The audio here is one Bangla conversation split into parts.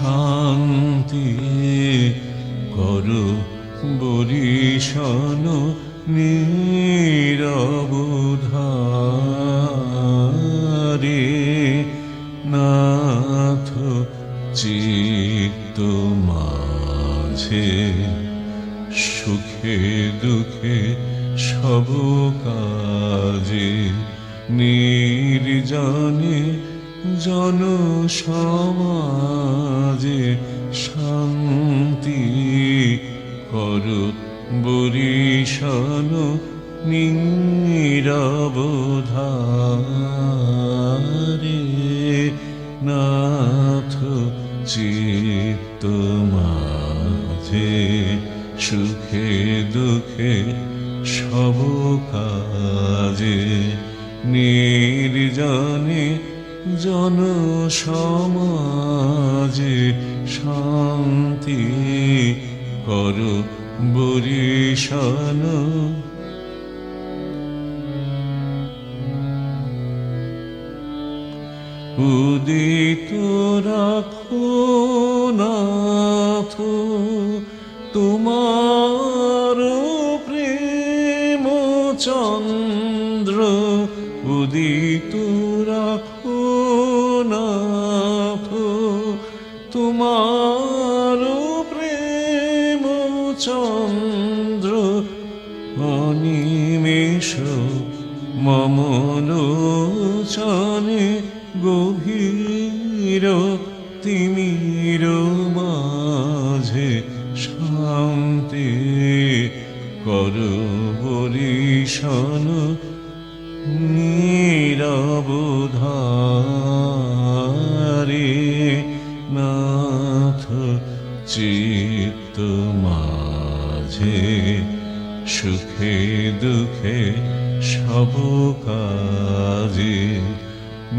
শান্তি করো বরিশন নিরবধারে। নাথ চিত্ত মাঝে সুখে দুঃখে সব কাজে নির্জনে জন সমাজে শান্তি কর বরিশন নীরবধারে। নাথ চিত্ত মাঝে সুখে দুঃখে সব কাজে নির্জনে জন সমাজে শান্তি কর বরিশান উদিত রাখো নাথ তোমার প্রেম চন্দ্র উদিত রাখো তোমার প্রেম চন্দ্র অনিমেষ মমলোচনে গভীর তিমির মাঝে শান্তি কর বরিশন নীরবধারে চিত্ত মাঝে সুখে দুঃখে সব কাজে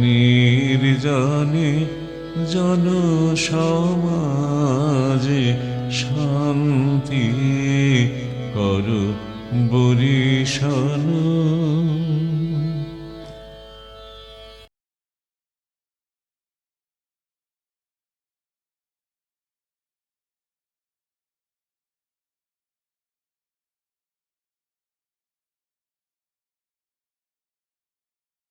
নির্জনে জন সমাজে শান্তি কর বরিশন।